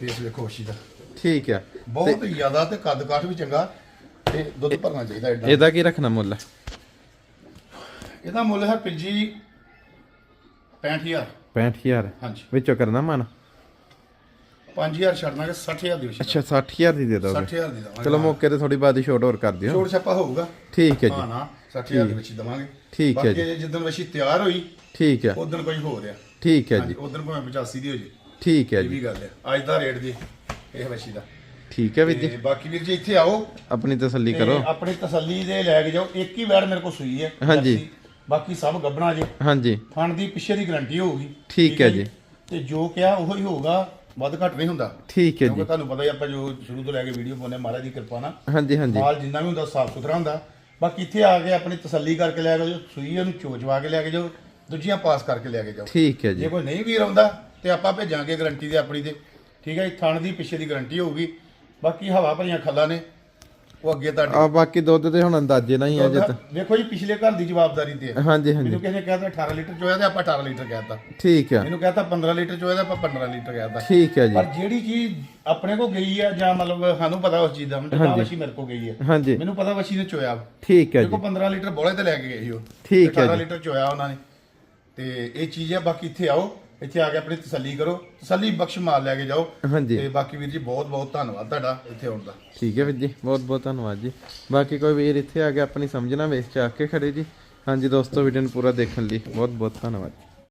Speaker 2: ਫੇਸ ਵੇਖੋ ਅੱਛੀ ਦਾ
Speaker 1: ਠੀਕ ਹੈ।
Speaker 2: ਬਹੁਤ ਹੀ ਜ਼ਿਆਦਾ ਤੇ ਕੱਦ ਕਾਠ ਵੀ ਚੰਗਾ ਤੇ ਦੁੱਧ ਭਰਨਾ ਚਾਹੀਦਾ ਐਡਾ
Speaker 1: ਇਹਦਾ ਕੀ ਰੱਖਣਾ ਮੁੱਲ?
Speaker 2: ਇਹਦਾ ਮੁੱਲ ਹੈ ਪਿੰਜੀ 65000
Speaker 1: 65000
Speaker 2: ਹਾਂਜੀ।
Speaker 1: ਵਿੱਚੋਂ ਕਰਨਾ ਮਨ?
Speaker 2: 5000 ਛੱਡਣਾ ਕਿ 60000 ਦੀ
Speaker 1: ਅੱਛਾ 60000 ਦੀ ਦੇ ਦੋਗੇ
Speaker 2: 60000 ਦੀ ਦਵਾਂਗੇ
Speaker 1: ਚਲੋ ਮੌਕੇ ਤੇ ਥੋੜੀ ਬਾਅਦ ਹੀ ਛੋਟ ਹੋਰ ਕਰ ਦਿਓ।
Speaker 2: ਛੋੜ ਛੱਪਾ ਹੋਊਗਾ।
Speaker 1: ਠੀਕ ਹੈ
Speaker 2: ਹਾਂ
Speaker 1: ਜੀ
Speaker 2: ਨਾ 60000 ਦੀ ਵਿੱਚ ਦਵਾਂਗੇ।
Speaker 1: ਠੀਕ ਹੈ
Speaker 2: ਬਾਕੀ ਜਿੱਦਣ ਵਸ਼ੀ ਤਿਆਰ ਹੋਈ
Speaker 1: ਠੀਕ ਹੈ।
Speaker 2: ਉਦੋਂ ਕੋਈ ਹੋ ਰਿਹਾ
Speaker 1: ਠੀਕ ਹੈ
Speaker 2: ਹਾਂਜੀ
Speaker 1: ਜੀ।
Speaker 2: ਉਦੋਂ ਭਾਵੇਂ 85 ਦੀ ਹੋ ਜੇ।
Speaker 1: ਠੀਕ ਹੈ
Speaker 2: ਇਹ
Speaker 1: ਜੀ।
Speaker 2: ਵੀ ਗੱਲ ਹੈ ਅੱਜ ਦਾ ਰੇਟ ਦੀ ਇਹ ਵਸ਼ੀ ਦਾ।
Speaker 1: ਠੀਕ ਹੈ ਵੀਰ ਜੀ।
Speaker 2: ਤੇ ਬਾਕੀ ਵੀਰ ਜੀ ਇੱਥੇ ਆਓ।
Speaker 1: ਆਪਣੀ ਤਸੱਲੀ
Speaker 2: ਤੇ
Speaker 1: ਕਰੋ।
Speaker 2: ਆਪਣੀ ਤਸੱਲੀ ਦੇ ਲੈ ਕੇ ਜਾਓ। ਇੱਕ ਹੀ ਵੈੜ ਮੇਰੇ ਕੋਲ ਸੂਈ ਹੈ।
Speaker 1: ਹਾਂਜੀ।
Speaker 2: ਜਰਸੀ। ਬਾਕੀ ਸਭ ਗੱਬਣਾ ਜੇ।
Speaker 1: ਹਾਂਜੀ।
Speaker 2: ਥਣ ਦੀ ਪਿੱਛੇ ਦੀ ਗਾਰੰਟੀ ਹੋਊਗੀ।
Speaker 1: ਠੀਕ ਹੈ ਜੀ।
Speaker 2: ਤੇ ਜੋ ਕਿਹਾ ਉਹੀ ਹੋਊਗਾ। ਵੱਧ ਘੱਟ ਨਹੀਂ ਹੁੰਦਾ।
Speaker 1: ਠੀਕ ਹੈ
Speaker 2: ਕਿਉਂਕਿ
Speaker 1: ਜੀ।
Speaker 2: ਤੁਹਾਨੂੰ ਪਤਾ ਹੀ ਆਪਾਂ ਜੋ ਸ਼ੁਰੂ ਤੋਂ ਲੈ ਕੇ ਵੀਡੀਓ ਪਾਉਂਦੇ ਹਾਂ, ਮਹਾਰਾਜ ਦੀ ਕਿਰਪਾ ਨਾਲ।
Speaker 1: ਹਾਂਜੀ ਹਾਂਜੀ।
Speaker 2: ਮਾਲ ਜਿੰਨਾ ਵੀ ਹੁੰਦਾ ਸਾਫ਼ ਸੁਥਰਾ ਹੁੰਦਾ। ਬਾਕੀ ਇੱਥੇ ਆ ਕੇ ਆਪਣੀ ਤਸੱਲੀ ਕਰਕੇ ਲੈ ਕੇ ਜਾਓ ਸੂਈ ਉਹਨੂੰ ਚੋਚਵਾ ਕੇ ਲੈ ਕੇ ਜਾਓ ਦੂਜੀਆਂ ਪਾਸ ਕਰਕੇ ਲੈ ਕੇ ਜਾਓ।
Speaker 1: ਠੀਕ ਹੈ
Speaker 2: ਜੇ।
Speaker 1: ਜੀ
Speaker 2: ਕੋਈ ਨਹੀਂ ਵੀਰ ਆਉਂਦਾ ਤੇ ਆਪਾਂ ਭੇਜਾਂਗੇ ਗਾਰੰਟੀ ਦੇ ਆਪਣੀ ਦੇ। ਠੀਕ ਹੈ ਜੀ ਥਣ ਦੀ ਪਿੱਛੇ ਦੀ ਗਾਰੰਟੀ ਹੋਊਗੀ। ਬਾਕੀ ਹਵਾ ਭਰੀਆਂ ਖੱਲਾਂ ਨੇ। ਉਹ ਅੱਗੇ ਤੁਹਾਡੇ।
Speaker 1: ਆ ਬਾਕੀ ਦੁੱਧ ਤੇ ਹੁਣ ਅੰਦਾਜ਼ੇ ਨਾਲ ਹੀ ਆ ਜਿੱਤ
Speaker 2: ਵੇਖੋ ਜੀ ਪਿਛਲੇ ਘਰ ਦੀ ਜਵਾਬਦਾਰੀ ਤੇ ਹੈ।
Speaker 1: ਹਾਂਜੀ ਹਾਂਜੀ।
Speaker 2: ਮੈਨੂੰ ਕਿਸੇ ਨੇ ਕਹਿਤਾ 18 ਲੀਟਰ ਚੋਇਆ ਤੇ ਆਪਾਂ 18 ਲੀਟਰ ਕਹਿਤਾ
Speaker 1: ਠੀਕ ਹੈ
Speaker 2: ਮੈਨੂੰ ਕਹਿਤਾ 15 ਲੀਟਰ ਚੋਇਆ ਤੇ ਆਪਾਂ 15 ਲੀਟਰ ਕਹਿਤਾ
Speaker 1: ਠੀਕ ਹੈ ਜੀ।
Speaker 2: ਪਰ ਜਿਹੜੀ ਚੀਜ਼ ਆਪਣੇ ਕੋ ਗਈ ਆ ਜਾਂ ਮਤਲਬ ਸਾਨੂੰ ਪਤਾ ਉਸ ਚੀਜ਼ ਦਾ ਜਿੱਦਾਂ ਵਸ਼ੀ ਮੇਰੇ ਕੋ ਗਈ ਹੈ
Speaker 1: ਹਾਂਜੀ।
Speaker 2: ਮੈਨੂੰ ਪਤਾ ਵਸ਼ੀ ਨੇ ਚੋਇਆ।
Speaker 1: ਠੀਕ ਹੈ
Speaker 2: ਦੇਖੋ
Speaker 1: ਜੀ
Speaker 2: 15 ਲੀਟਰ ਬੋਲੇ ਤੇ ਲੈ ਕੇ ਗਏ ਸੀ ਉਹ।
Speaker 1: ਠੀਕ ਹੈ
Speaker 2: 18
Speaker 1: ਜੀ।
Speaker 2: ਲੀਟਰ ਚੋਇਆ ਉਹਨਾਂ ਨੇ। ਤੇ ਇਹ ਚੀਜ਼ ਹੈ ਬਾਕੀ ਇੱਥੇ ਆਓ। ਇੱਥੇ ਆ ਕੇ ਆਪਣੀ ਤਸੱਲੀ ਕਰੋ ਤਸੱਲੀ ਬਖਸ਼ ਮਾਲ ਲੈ ਕੇ ਜਾਓ।
Speaker 1: ਹਾਂਜੀ।
Speaker 2: ਤੇ ਬਾਕੀ ਵੀਰ ਜੀ ਬਹੁਤ ਬਹੁਤ ਧੰਨਵਾਦ ਤੁਹਾਡਾ ਇੱਥੇ ਆਉਣ ਦਾ।
Speaker 1: ਠੀਕ ਹੈ ਵੀਰ ਜੀ ਬਹੁਤ ਬਹੁਤ ਧੰਨਵਾਦ ਜੀ। ਬਾਕੀ ਕੋਈ ਵੀਰ ਇੱਥੇ ਆ ਕੇ ਆਪਣੀ ਸਮਝਣਾ ਵੇਖ ਕੇ ਆ ਕੇ ਖੜੇ ਜੀ। ਹਾਂਜੀ ਦੋਸਤੋ ਵੀਡੀਓ ਨੂੰ ਪੂਰਾ ਦੇਖਣ ਲਈ ਬਹੁਤ ਬਹੁਤ ਧੰਨਵਾਦ।